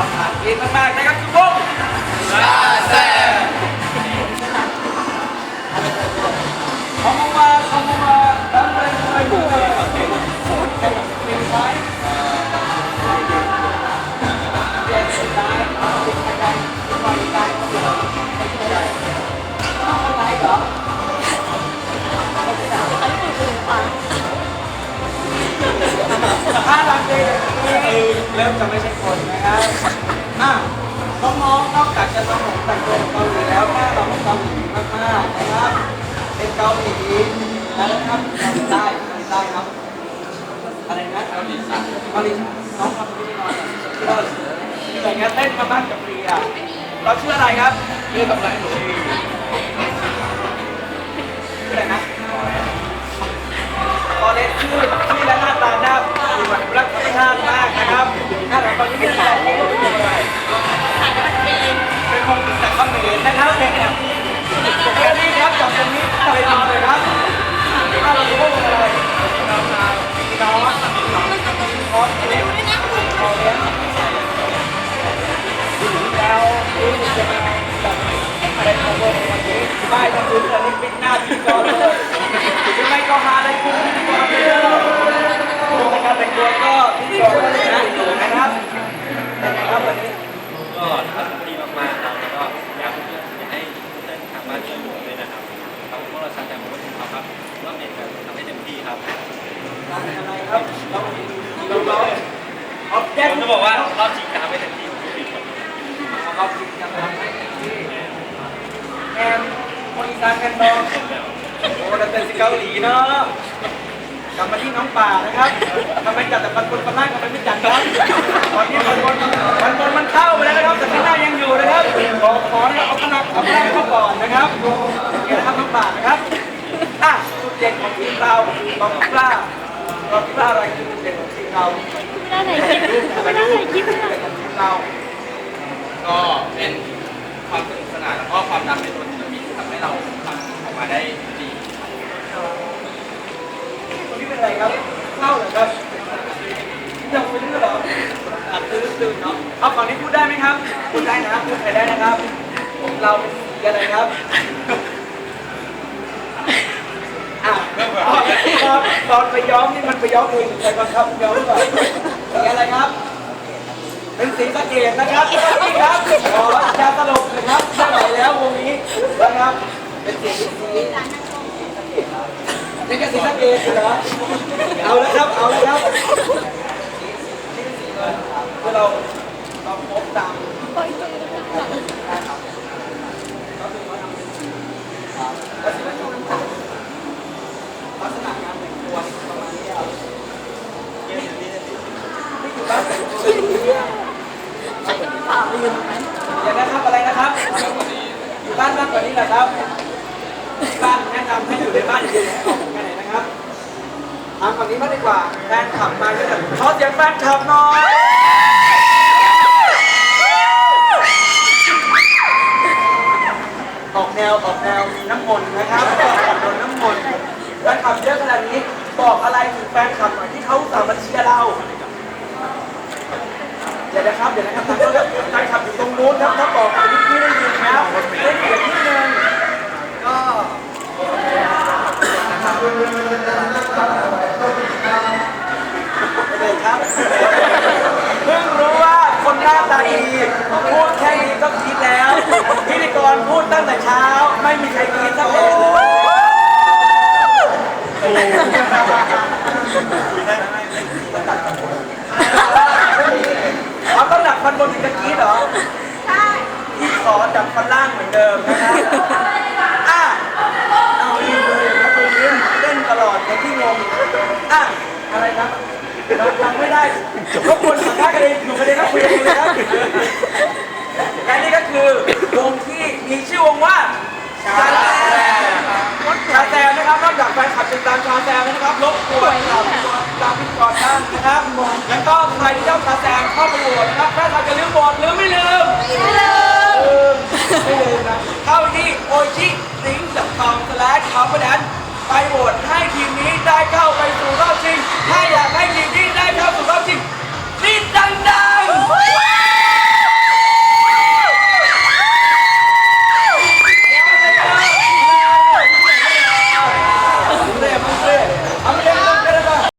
ต้องผ่านเองมากๆนะครับคือวงซาแซมขอมาขอมาทำอะไรอะ ริ่มจะไม่ใช่คนนะครับอะน้องๆนอกจากจะสนุกแต่งตัวเกาหลีแล้วหน้าเราต้องเกาหลีมากๆนะครับเป็นเกาหลีนะครับเกาหลีใต้เกาหลีใต้ครับอะไรนะเกาหลีใต้เกาหลีน้องทำไม่ได้นอนชื่อว่าแต่งงานเต้นมาบ้านกับเรียเราชื่ออะไรครับชื่อกำไรหนูชื่ออะไรนะตอนนี้ชื่อชื่อและหน้าตาหน้าดูเหมือนรักธรรมชาติมากางพวกเราชาแซมผมก็ทำครับรอบเด็กทำให้เต็มที่ครับทำอะไรครับเราเราเราออบเจกผมต์จะบอกว่ารอบชิงจะทำให้เต็มที่ผมผิดครับเราจริงจังทำให้ที่แอมคนอีสานกันดองโอ้แต่เป็นสิเกาหลีเนาะกลับมาที่น้องป่านะครับทำไมจัดแต่ปันบนปันล่างทำไมไม่จัดครับตอนนี้ปันบนปันบนมันเข้าไปแล้วนะครับแต่ข้างหน้ายังอยู่นะครับขอขอนะครับเอาข้างหน้าเอาข้างหน้าเข้าก่อนนะครับโอเคนะครับน้องป่านะครับ อะจุดเด่นของทีมเราของพี่ปลาเราพี่ปลาอะไรคือจุดเด่นของทีมเราไม่ได้ไหนคลิปไม่ได้ไหนคลิปจุดเยเด่นของทีมเรา ก็เป็นความสนุกสนานแล้วก็ความรักในตัวศิลปินที่ทำให้เราทำออกมาได้ดีคนนี้เป็นอะไรครับเข้าเหรอครับยังไม่รู้เหรอตื่นตื่นเนาะเอาฝั่งนี้พูดได้ไหมครับ พูดได้นะพูดไทยได้นะครับ เราเป็นอะไรครับอะ ตอนตอนไปย้อมนี่มันไปย้อมเองใครบังคับย้อมหรือเปล่าสีอะไรครับ เป็นสีสะเกดนะครับนี่ครับขอจาตลกนะครับไม่ไหวแล้ววงนี้นะครับ เป็นสีสีนี่ก็สีสะเกดเหรอเอาแล้วครับเอาแล้วครับคือเราเราพบตามไปเลักษณะการแต่งตัวประมาณนี้ครับนี่คือบ้าน แต่างตัวอย่านะครับอะไรนะครับ อยู่บ้านมากกว่านี้แหละครับ บ้านแนะนำให้อยู่ในบ้านอย่าให้ออกไหนนะครับทำฝั่งนี้มางดีกว่าแฟนขับมาก็จะขอเสียงแฟนขับหน่อยออกแนวออกแนวมีน้ำมนต์นะครับออกโดนน้ำมนต์แฟนขับเยอะขนาดนี้บอกอะไรถึงแฟนขับหน่อยที่เขาสามัคเชียร์เรา ดี๋ยวนะครับ เดี๋ยวนะครับทางเขาแฟนขับอยู่ตรงนู้นครับถ้าบอกไปที่ไม่ได้ยินนะครับได้เกียรตินิดนึงก็เลยครับเพิ่งรู้ว่าคนหน้าตาดีพูดแล้ว พิธีกรพูดตั้งแต่เช้า ไม่มีใครคิดสักคนเขาต้องดักฟันบนถึงจะคิดเหรอ ที่ข อจับฟันล่างเหมือนเดิมนะครับอะเอาอีกเลยครับตรงนี้เล่นตลอดอย่ที่งงอะอะไรครับเราทำไม่ได้รบกวนสัมภาษณ์กันเองอยู่กันเองครับคุยกันเองนะครับและนี่ก็คือวงที่มีชื่อวงว่าชาแซมชาแซมนะครับนอกจากแฟนคลับติดตามชาแซมนะครับรบกวนตามตามพิธีกรท่านนะครับแล้วก็ใครที่ชอบชาแซมเข้าไปโหวตนะครับถ้าท เข้าที่โอชิลิงส์ทค